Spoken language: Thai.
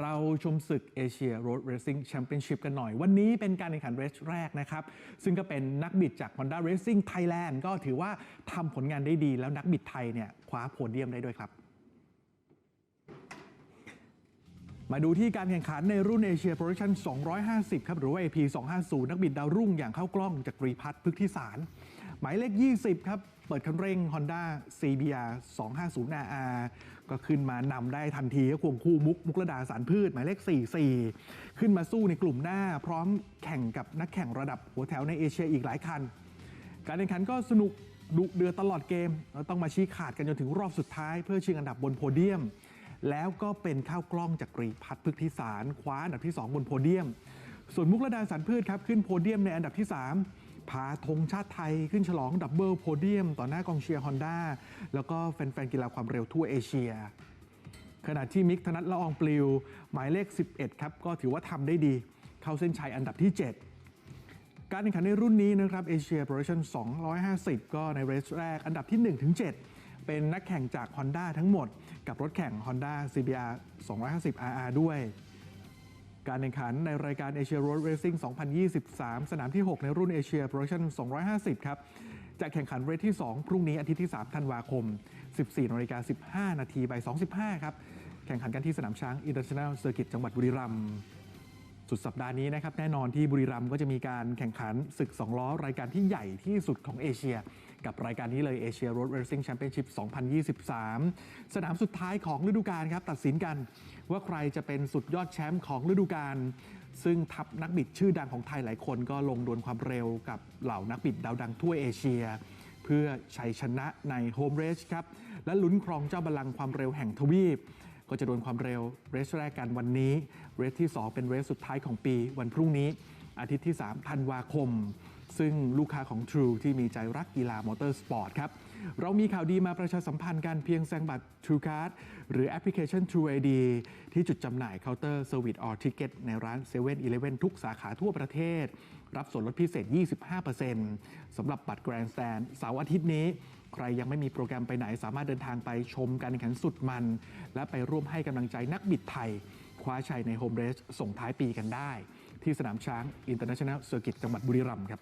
เราชมศึกเอเชียโรดเร c ซิ่งแชมเปี้ยนชิพกันหน่อย วันนี้เป็นการแข่งขันเรสแรกนะครับ ซึ่งก็เป็นนักบิดจาก Honda Racing Thailand ก็ถือว่าทำผลงานได้ดีแล้วนักบิดไทยเนี่ยคว้าโพเดียมได้ด้วยครับมาดูที่การแข่งขันในรุ่นเอเชียโปรดักชั่น 250 ครับ หรือว่า AP 250 นักบิดดาวรุ่งอย่างเข้ากล้องจากรีพัฒน์พฤกธิสาร หมายเลข 20 ครับ เปิดคันเร่ง Honda CBR 250 RR ก็ขึ้นมานำได้ทันทีก็ควงคู่มุก มุกระดาสารพืช หมายเลข 44 ขึ้นมาสู้ในกลุ่มหน้า พร้อมแข่งกับนักแข่งระดับหัวแถวในเอเชียอีกหลายคัน การแข่งขันก็สนุกดุเดือดตลอดเกมแล้วต้องมาชี้ขาดกันจนถึงรอบสุดท้าย เพื่อชิงอันดับบนโพเดียม แล้วก็เป็นข้าวกล้องจากกรีพัฒพฤกธิสารคว้าอันดับที่ 2 บนโพเดียม ส่วนมุกระดาสันพืชครับขึ้นโพเดียมในอันดับที่ 3 พาธงชาติไทยขึ้นฉลองดับเบิลโพเดียม ต่อหน้ากองเชียร์ฮอนด้าแล้วก็แฟนๆกีฬาความเร็วทั่วเอเชีย ขณะที่มิกธนัทละอองปลิว หมายเลข 11 ครับ ก็ถือว่าทำได้ดี เข้าเส้นชัยอันดับที่ 7 การแข่งขันในรุ่นนี้นะครับเอเชียโปรดักชั่น250 ก็ในเรสแรกอันดับที่1-7เป็นนักแข่งจาก Honda ทั้งหมด กับรถแข่ง Honda CBR 250 RR ด้วย การแข่งขันในรายการเอเชียโรดเรซิ่ง2023 สนามที่ 6 ในรุ่นเอเชียโปรดักชั่น250 ครับ จะแข่งขันเรทที่ 2 พรุ่งนี้อาทิตย์ที่ 3 ธันวาคม 14นาฬิกา15 นาทีบ่าย2.15 ครับ แข่งขันกันที่สนามช้างอินเตอร์เนชั่นแนลเซอร์กิตจังหวัดบุรีรัมย์ สุดสัปดาห์นี้นะครับแน่นอนที่บุรีรัมย์ก็จะมีการแข่งขันศึก 2 ล้อ รายการที่ใหญ่ที่สุดของเอเชีย กับรายการนี้เลย Asia Road Racing Championship 2023 สนามสุดท้ายของฤดูกาลครับตัดสินกันว่าใครจะเป็นสุดยอดแชมป์ของฤดูกาลซึ่งทัพนักบิดชื่อดังของไทยหลายคนก็ลงดวลความเร็วกับเหล่านักบิดดาวดังทั่วเอเชีย เพื่อชัยชนะในโฮมเรสครับและลุ้นครองเจ้าบัลลังก์ความเร็วแห่งทวีป ก็จะดวลความเร็วเรสแรกกันวันนี้ เรสที่ 2 เป็นเรสสุดท้ายของปีวันพรุ่งนี้ อาทิตย์ที่ 3 ธันวาคม ซึ่งลูกค้าของ True ที่มีใจรักกีฬามอเตอร์สปอร์ตครับ เรามีข่าวดีมาประชาสัมพันธ์กันเพียงแซงบัตร True Card หรือแอปพลิเคชัน True ID ที่จุดจำหน่ายเคาน์เตอร์ Service or Ticket ในร้าน7 e เ e ่ e อทุกสาขาทั่วประเทศ รับส่วนลดพิเศษ 25%สำหรับบัตร Grand Stand เสาร์อาทิตย์นี้ใครยังไม่มีโปรแกรมไปไหนสามารถเดินทางไปชมการแข่งขันสุดมัน และไปร่วมให้กำลังใจนักบิดไทย คว้าชัยในโฮมเรสส่งท้ายปีกันได้ ที่สนามช้าง International Circuit จังหวัดบุรีรัมย์ครับ